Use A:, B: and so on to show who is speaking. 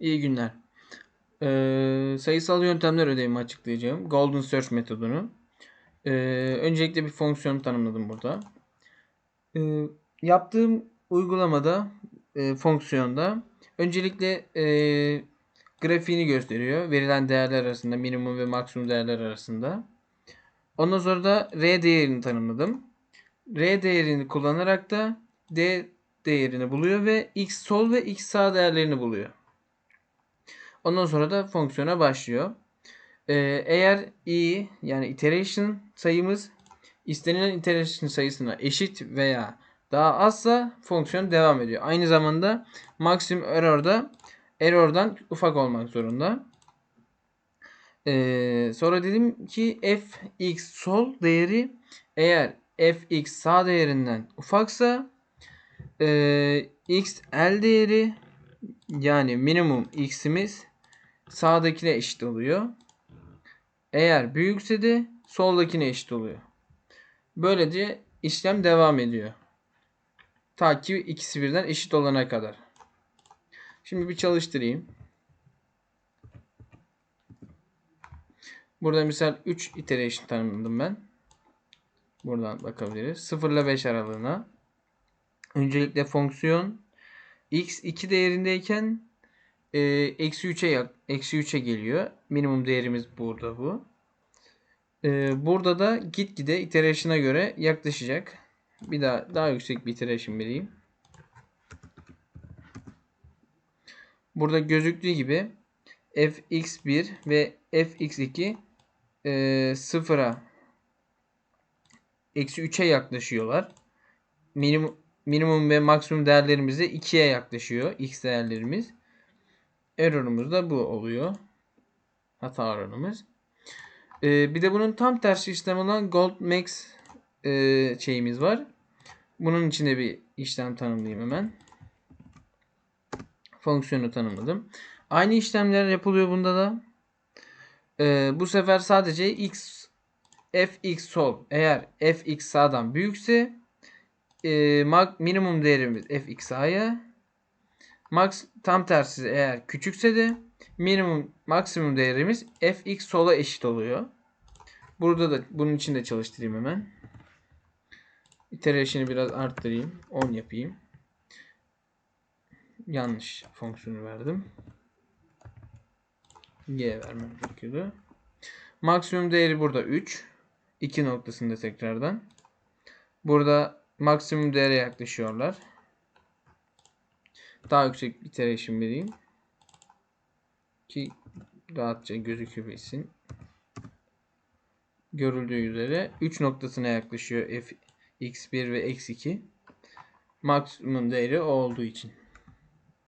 A: İyi günler. Ee, sayısal yöntemler ödevimi açıklayacağım. Golden Search metodunu. Ee, öncelikle bir fonksiyon tanımladım burada. Ee, yaptığım uygulamada, e, fonksiyonda öncelikle e, grafiğini gösteriyor. Verilen değerler arasında, minimum ve maksimum değerler arasında. Ondan sonra da R değerini tanımladım. R değerini kullanarak da D değerini buluyor ve x sol ve x sağ değerlerini buluyor. Ondan sonra da fonksiyona başlıyor. Ee, eğer i yani iteration sayımız istenilen iteration sayısına eşit veya daha azsa fonksiyon devam ediyor. Aynı zamanda maksimum error da error'dan ufak olmak zorunda. Ee, sonra dedim ki fx sol değeri eğer fx sağ değerinden ufaksa e, x l değeri yani minimum x'imiz sağdakine eşit oluyor. Eğer büyükse de soldakine eşit oluyor. Böylece işlem devam ediyor. Ta ki ikisi birden eşit olana kadar. Şimdi bir çalıştırayım. Burada misal 3 iteration tanımladım ben. Buradan bakabiliriz. 0 ile 5 aralığına. Öncelikle fonksiyon x 2 değerindeyken eksi 3'e eksi 3'e geliyor. Minimum değerimiz burada bu. E, burada da gitgide iteration'a göre yaklaşacak. Bir daha daha yüksek bir iteration vereyim. Burada gözüktüğü gibi fx1 ve fx2 e, 0'a eksi 3'e yaklaşıyorlar. Minimum, minimum ve maksimum değerlerimiz de 2'ye yaklaşıyor. X değerlerimiz. Error'umuz da bu oluyor. Hata oranımız. Ee, bir de bunun tam tersi işlem olan Gold Max e, şeyimiz var. Bunun içinde bir işlem tanımlayayım hemen. Fonksiyonu tanımladım. Aynı işlemler yapılıyor bunda da. Ee, bu sefer sadece x fx sol eğer fx sağdan büyükse e, minimum değerimiz fx sağya max tam tersi eğer küçükse de minimum maksimum değerimiz fx sola eşit oluyor. Burada da bunun için de çalıştırayım hemen. Iteration'ı biraz arttırayım. 10 yapayım. Yanlış fonksiyonu verdim. Y vermem gerekiyordu. Maksimum değeri burada 3. 2 noktasında tekrardan. Burada maksimum değere yaklaşıyorlar. Daha yüksek iteration vereyim. Ki rahatça gözükebilsin. Görüldüğü üzere 3 noktasına yaklaşıyor f x1 ve x2. Maksimum değeri olduğu için.